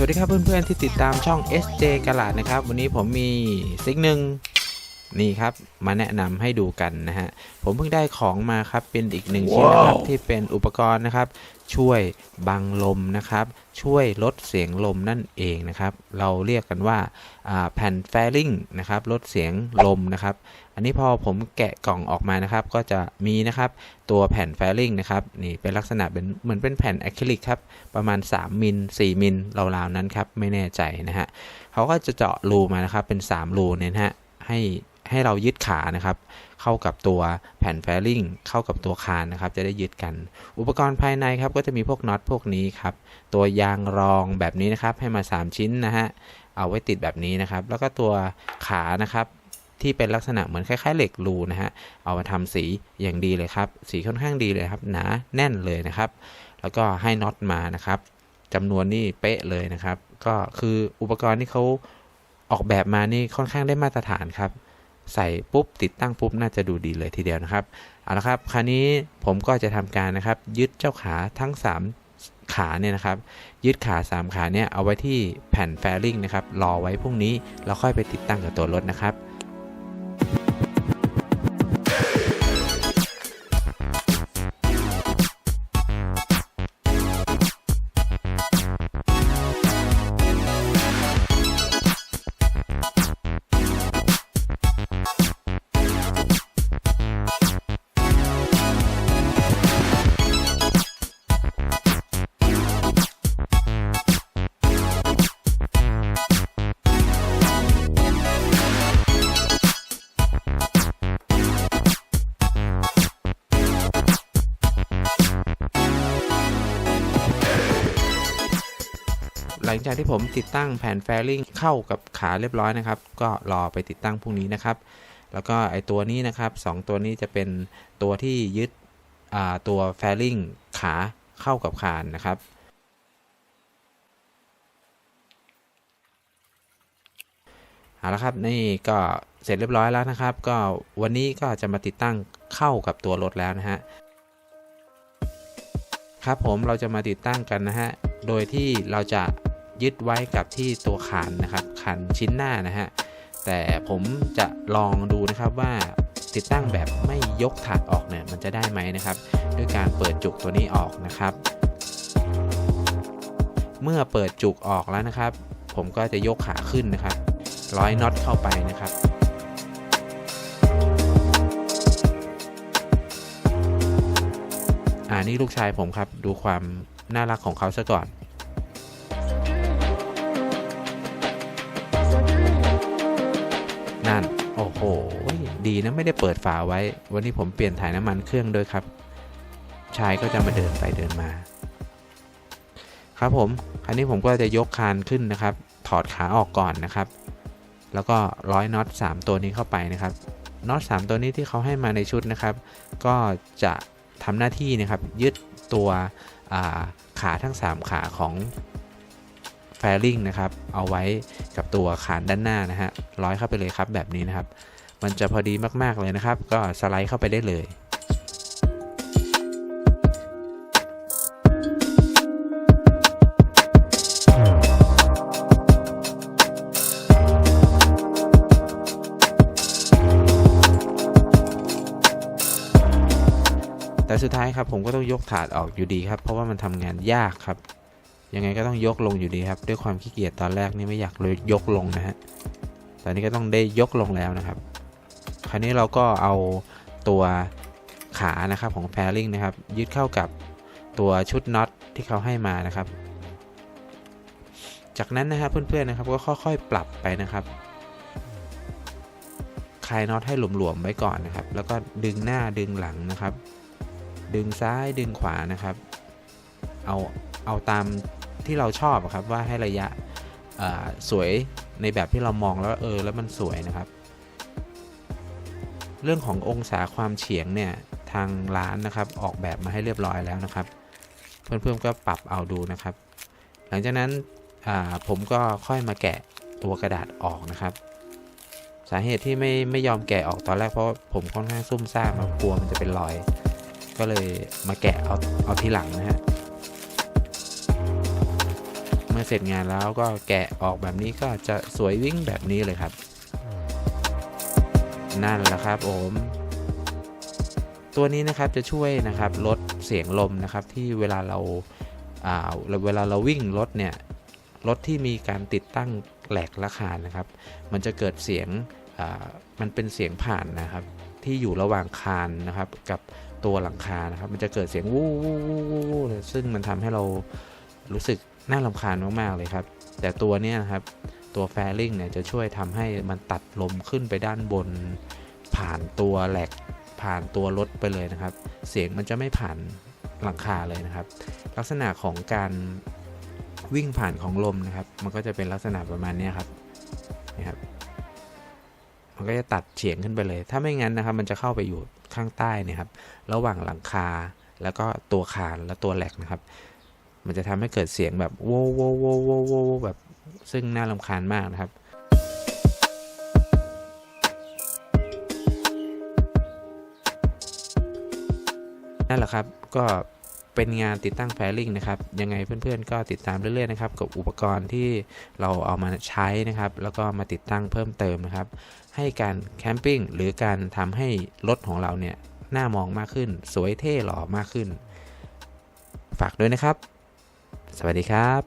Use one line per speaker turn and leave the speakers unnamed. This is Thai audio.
สวัสดีครับเพื่อนๆที่ติดตามช่อง SJ กลาดนะครับ วันนี้ผมมีสิ่งหนึ่ง นี่ครับมาแนะนำให้ดูกันนะฮะผมเพิ่งได้ของมาครับเป็นอีกหนึ่งชิ้นนะครับที่เป็นอุปกรณ์นะครับ ช่วยบังลมนะครับ ช่วยลดเสียงลมนั่นเองนะครับ เราเรียกกันว่าอ่าแผ่นแฟลิงนะครับลดเสียงลมนะครับ อันนี้พอผมแกะกล่องออกมานะครับ ก็จะมีนะครับตัวแผ่นแฟลิงนะครับนี่เป็นลักษณะเป็นเหมือนเป็นแผ่นอะคริลิกครับประมาณ 3มิล4มิลราวๆนั้นครับไม่แน่ใจนะฮะเขาก็จะเจาะรูมานะครับเป็น 3 รูเนี่ยนะฮะให้ ให้เรายึดขานะครับ เข้ากับตัวแผ่นแฟลิงเข้ากับตัวคานนะครับ จะได้ยึดกัน อุปกรณ์ภายในครับก็จะมีพวกน็อตพวกนี้ครับ ตัวยางรองแบบนี้นะครับ ให้มา 3 ชิ้นนะฮะ เอาไว้ติดแบบนี้นะครับ แล้วก็ตัวขานะครับที่เป็นลักษณะเหมือนคล้ายๆเหล็กรูนะฮะ เอามาทำสีอย่างดีเลยครับ สีค่อนข้างดีเลยครับ หนาแน่นเลยนะครับ แล้วก็ให้น็อตมานะครับจำนวนนี่เป๊ะเลยนะครับ ก็คืออุปกรณ์ที่เขาออกแบบมานี่ค่อนข้างได้มาตรฐานครับ ใส่ปุ๊บติดตั้งปุ๊บน่าจะดูดีเลยทีเดียวนะครับเอาละครับคราวนี้ผมก็จะทำการนะครับ ยึดเจ้าขาทั้ง 3 ขาเนี่ยนะครับ ยึดขา 3 ขาเนี่ยเอาไว้ที่แผ่นแฟลิงนะครับรอไว้พรุ่งนี้เราค่อยไปติดตั้งกับตัวรถนะครับ ลังจากที่ผมติดตั้งแผ่นแฟลิงเข้ากับขาเรียบร้อยนะครับ ก็รอไปติดตั้งพรุ่งนี้นะครับ แล้วก็ไอตัวนี้นะครับสองตัวนี้จะเป็นตัวที่ยึดตัวแฟลิงขาเข้ากับคานนะครับเอาละครับนี่ก็เสร็จเรียบร้อยแล้วนะครับ ก็วันนี้ก็จะมาติดตั้งเข้ากับตัวรถแล้วนะฮะครับผมเราจะมาติดตั้งกันนะฮะ โดยที่เราจะ ยึดไว้กับที่ตัวคานนะครับคันชิ้นหน้านะฮะแต่ผมจะลองดูนะครับว่าติดตั้งแบบไม่ยกถาดออกเนี่ยมันจะได้ไหมนะครับ ด้วยการเปิดจุกตัวนี้ออกนะครับ เมื่อเปิดจุกออกแล้วนะครับ ผมก็จะยกขาขึ้นนะครับ ร้อยน็อตเข้าไปนะครับอ่านี่ลูกชายผมครับ ดูความน่ารักของเขาซะก่อน โอ้โห ดีนะไม่ได้เปิดฝาไว้ วันนี้ผมเปลี่ยนถ่ายน้ำมันเครื่องด้วยครับ ชายก็จะมาเดินไปเดินมา ครับผม คราวนี้ผมก็จะยกคานขึ้นนะครับ ถอดขาออกก่อนนะครับ แล้วก็ร้อยน็อต3ตัวนี้เข้าไปนะครับ น็อต3ตัวนี้ที่เขาให้มาในชุดนะครับ ก็จะทำหน้าที่นะครับ ยึดตัวขาทั้ง 3 ขาของ แฟลิงนะครับเอาไว้กับตัวขานด้านหน้านะฮะร้อยเข้าไปเลยครับแบบนี้นะครับ มันจะพอดีมากๆเลยนะครับ ก็สไลด์เข้าไปได้เลยแต่สุดท้ายครับผมก็ต้องยกถาดออกอยู่ดีครับ เพราะว่ามันทำงานยากครับ ยังไงก็ต้องยกลงอยู่ดีครับ ด้วยความขี้เกียจตอนแรกนี่ไม่อยากเลยยกลงนะฮะตอนนี้ก็ต้องได้ยกลงแล้วนะครับ คราวนี้เราก็เอาตัวขานะครับของแฟลิงนะครับยึดเข้ากับตัวชุดน็อตที่เขาให้มานะครับ จากนั้นนะครับเพื่อนๆนะครับก็ค่อยๆปรับไปนะครับคลายน็อตให้หลวมๆไว้ก่อนนะครับ แล้วก็ดึงหน้าดึงหลังนะครับ ดึงซ้ายดึงขวานะครับ เอาเอาตาม ที่เราชอบครับว่าให้ระยะสวยในแบบที่เรามองแล้วเออแล้วมันสวยนะครับ เรื่องขององศาความเฉียงเนี่ยทางร้านนะครับออกแบบมาให้เรียบร้อยแล้วนะครับ เพื่อนๆก็ปรับเอาดูนะครับ หลังจากนั้นผมก็ค่อยมาแกะตัวกระดาษออกนะครับ สาเหตุที่ไม่ไม่ยอมแกะออกตอนแรกเพราะผมค่อนข้างซุ่มซ่ามกลัวมันจะเป็นรอย ก็เลยมาแกะเอาเอาทีหลังนะฮะ มื่อเสร็จงานแล้วก็แกะออกแบบนี้ก็จะสวยวิ่งแบบนี้เลยครับ นั่นแหละครับผมตัวนี้นะครับจะช่วยนะครับลดเสียงลมนะครับที่เวลาเราอ่าเวลาเราวิ่งรถเนี่ยรถที่มีการติดตั้งแหลกละคานนะครับ มันจะเกิดเสียงอ่ามันเป็นเสียงผ่านนะครับ ที่อยู่ระหว่างคานนะครับ กับตัวหลังคานะครับ มันจะเกิดเสียงวู้วู้วู้วู้ซึ่งมันทำให้เรารู้สึก น่ารำคาญมากๆเลยครับ แต่ตัวเนี้ยนะครับตัวแฟลิงเนี่ยจะช่วยทำให้มันตัดลมขึ้นไปด้านบน ผ่านตัวแหลกผ่านตัวรถไปเลยนะครับ เสียงมันจะไม่ผ่านหลังคาเลยนะครับ ลักษณะของการวิ่งผ่านของลมนะครับ มันก็จะเป็นลักษณะประมาณนี้ครับนี่ครับ มันก็จะตัดเฉียงขึ้นไปเลย ถ้าไม่งั้นนะครับ มันจะเข้าไปอยู่ข้างใต้นี่ครับ ระหว่างหลังคาแล้วก็ตัวคานและตัวแหลกนะครับ มันจะทำให้เกิดเสียงแบบโว้โว้โว้โว้โว้แบบซึ่งน่ารำคาญมากนะครับ นั่นแหละครับก็เป็นงานติดตั้งแฟลิงนะครับ ยังไงเพื่อนๆก็ติดตามเรื่อยๆนะครับกับอุปกรณ์ที่เราเอามาใช้นะครับ แล้วก็มาติดตั้งเพิ่มเติมนะครับ ให้การแคมปิ้งหรือการทำให้รถของเราเนี่ยน่ามองมากขึ้น สวยเท่หล่อมากขึ้น ฝากด้วยนะครับ สวัสดีครับ